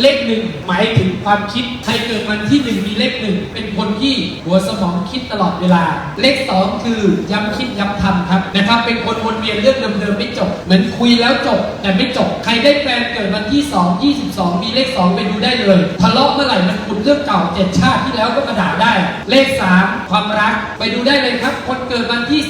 เลขหนึ่งหมายถึงความคิด ใครเกิดวันที่หนึ่งมีเลขหนึ่งเป็นคนที่หัวสมองคิดตลอดเวลา เลขสองคือย้ำคิดย้ำทำ ครับนะครับ เป็นคนวนเวียนเรื่องเดิมๆไม่จบ เหมือนคุยแล้วจบ แต่ไม่จบ ใครได้แฟนเกิดวันที่สองยี่สิบสองมีเลขสองไปดูได้เลย ทะเลาะเมื่อไหร่มันขุดเรื่องเก่าเจ็ดชาติที่แล้วก็มาด่าได้ เลขสามความรัก ไปดูได้เลยครับ คนเกิดวันที่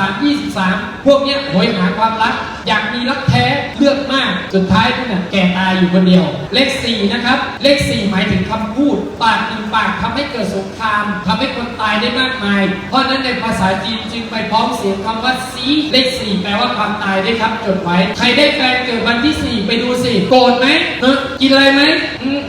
33 23 พวกเนี้ยโหยหาความรัก อยากมีรักแท้เลือกมาก สุดท้ายนั่นน่ะแก่ตายอยู่คนเดียว เลข 4 นะครับ เลข 4 หมายถึงคำพูด ปากหนึ่งปากทำให้เกิดสงครามทำให้คนตายได้มากมาย เพราะนั้นในภาษาจีนจึงไปพร้อมเสียงคำว่าสีเลข4แปลว่าความตายด้วยครับจดไว้ ใครได้แฟนเกิดวันที่4ไปดูสิโกรธไหมเออกินอะไรไหม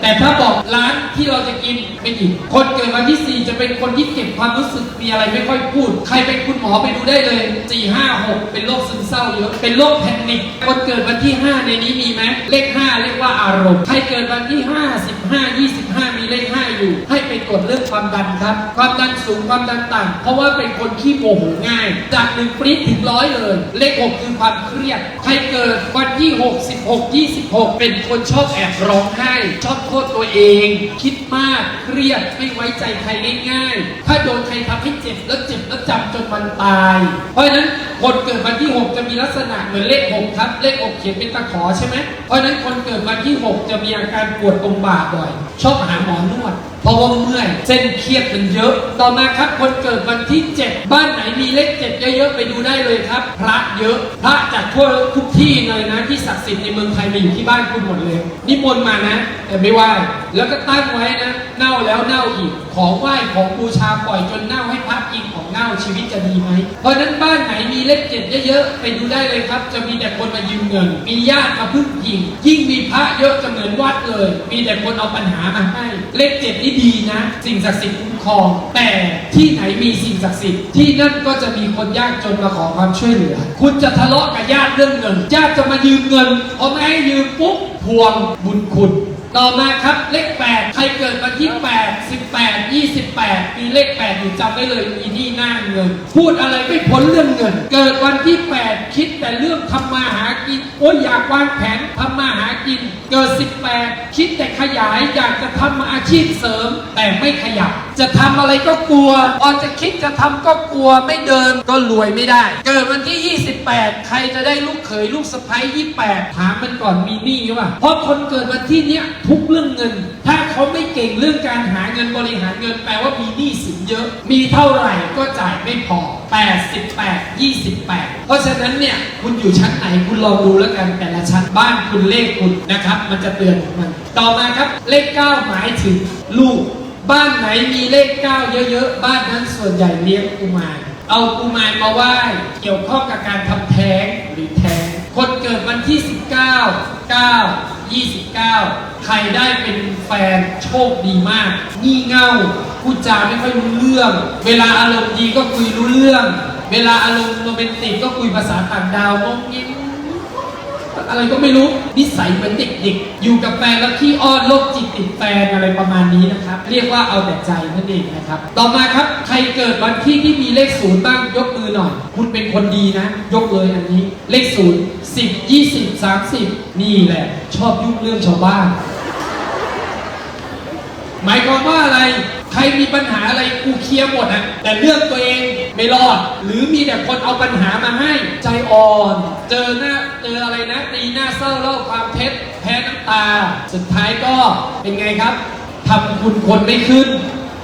แต่ถ้าบอกร้านที่เราจะกินไม่กินคนเกิดวันที่4จะเป็นคนที่เก็บความรู้สึกมีอะไรไม่ค่อยพูด ใครเป็นคุณหมอไปดูได้เลย4 5 6เป็นโรคซึมเศร้าเยอะเป็นโรคแพนิคคนเกิดวันที่5ในนี้มีไหมเลข5เรียกว่าอารมณ์ใครเกิดวันที่5 15 25มีเลข5อยู่ให้ไป ตรวจเรื่องความดันครับ ความดันสูงความดันต่ำเพราะว่าเป็นคนขี้โมโหง่าย จากหนึ่งปริ๊ดถึงร้อยเลย เลข6คือความเครียด ใครเกิดวันที่6 16 26เป็นคนชอบแอบร้องไห้ ชอบโทษตัวเอง คิดมากเครียดไม่ไว้ใจใครง่ายๆ ถ้าโดนใครทำให้เจ็บแล้วเจ็บแล้วจำจนวันตาย เพราะฉะนั้นคนเกิดวันที่6จะมีลักษณะเหมือนเลข6ครับ เลข6เขียนเป็นตะขอใช่ไหมเพราะฉะนั้นคนเกิดวันที่6จะมีอาการปวดตรงบ่าบ่อย ชอบหาหมอนวด ราะว่าเมื่อยเส้นเครียดมันเยอะ ต่อมาครับคนเกิดวันที่ 7 บ้านไหนมีเลข7เยอะๆไปดูได้เลยครับ พระเยอะพระจากทั่วทุกที่เลยนะที่ศักดิ์สิทธิ์ในเมืองไทยมาอยู่ที่บ้านคุณหมดเลยนิมนต์มานะ แต่ไม่ไหว้แล้วก็ตั้งไว้นะ เน่าแล้วเน่าอีกของไหว้ของบูชาปล่อยจนเน่าให้พระกินของเน่าชีวิตจะดีไหมเพราะนั้นบ้านไหนมีเลขเจ็ดเยอะๆไปดูได้เลยครับ จะมีแต่คนมายืมเงิน มีญาติมาพึ่งพิงยิ่งมีพระเยอะจะเหมือนวัดเลย มีแต่คนเอาปัญหามาให้เลขเจ็ดนี่ดีนะ สิ่งศักดิ์สิทธิ์คุ้มครอง แต่ที่ไหนมีสิ่งศักดิ์สิทธิ์ที่นั่นก็จะมีคนยากจนมาขอความช่วยเหลือ คุณจะทะเลาะกับญาติเรื่องเงินญาติจะมายืมเงินพอไม่ให้ยืมปุ๊บทวงบุญคุณต่อมาครับเลข 8 ใครเกิดวันที่ 8 18 28 มีเลข8อยู่จำไว้เลยอีนี่หน้าเงิน พูดอะไรไม่พ้นเรื่องเงิน เกิดวันที่ 8 คิด แต่เรื่องทำมาหากิน โอ้ยอยากวางแผนทำมาหากิน เกิด 18 คิดแต่ขยายอยากจะทำอาชีพเสริม แต่ไม่ขยับ จะทำอะไรก็กลัว พอจะคิดจะทำก็กลัวไม่เดินก็รวยไม่ได้ เกิดวันที่ 28 ใครจะได้ลูกเขยลูกสะใภ้28 ถามมันก่อนมีหนี้หรือเปล่าเพราะคนเกิดวันที่เนี้ยทุกเรื่องเงิน ถ้าเขาไม่เก่งเรื่องการหาเงินบริหารเงินแปลว่ามีหนี้สินเยอะ มีเท่าไหร่ก็จ่ายไม่พอ88 28 เพราะฉะนั้นเนี่ยคุณอยู่ชั้นไหนคุณลองดูแล้วกันแต่ละชั้นบ้านคุณเลขคุณนะครับ มันจะเตือนของมัน ต่อมาครับเลข 9 หมายถึงลูก บ้านไหนมีเลข 9 เยอะๆ บ้านนั้นส่วนใหญ่เลี้ยงกุมารเอากุมารมาไหว้เกี่ยวข้องกับการทำแท้งหรือแท้งคนเกิดวันที่ 19 9 29 ใครได้เป็นแฟนโชคดีมาก งี่เง่าพูดจาไม่ค่อยรู้เรื่อง เวลาอารมณ์ดีก็คุยรู้เรื่อง เวลาอารมณ์โรแมนติกก็คุยภาษาต่างดาวงงยิ้ม อะไรก็ไม่รู้นิสัยเหมือนเด็กๆ อยู่กับแฟนแล้วขี้อ้อนโรคจิตติดแฟนอะไรประมาณนี้นะครับ เรียกว่าเอาแต่ใจนั่นเองนะครับ ต่อมาครับ ใครเกิดวันที่ที่มีเลขศูนย์บ้างยกมือหน่อย คุณเป็นคนดีนะ ยกเลยอันนี้ เลขศูนย์สิบยี่สิบสามสิบนี่แหละ ชอบยุ่งเรื่องชาวบ้าน หมายความว่าอะไร ใครมีปัญหาอะไรกูเคลียร์หมดอะแต่เรื่องตัวเองไม่รอด หรือมีแต่คนเอาปัญหามาให้ ใจอ่อน เจอหน้าเจออะไรนะ ตีหน้าเศร้าเล่าความเท็จแพ้น้ำตา สุดท้ายก็เป็นไงครับทำคุณคนไม่ขึ้น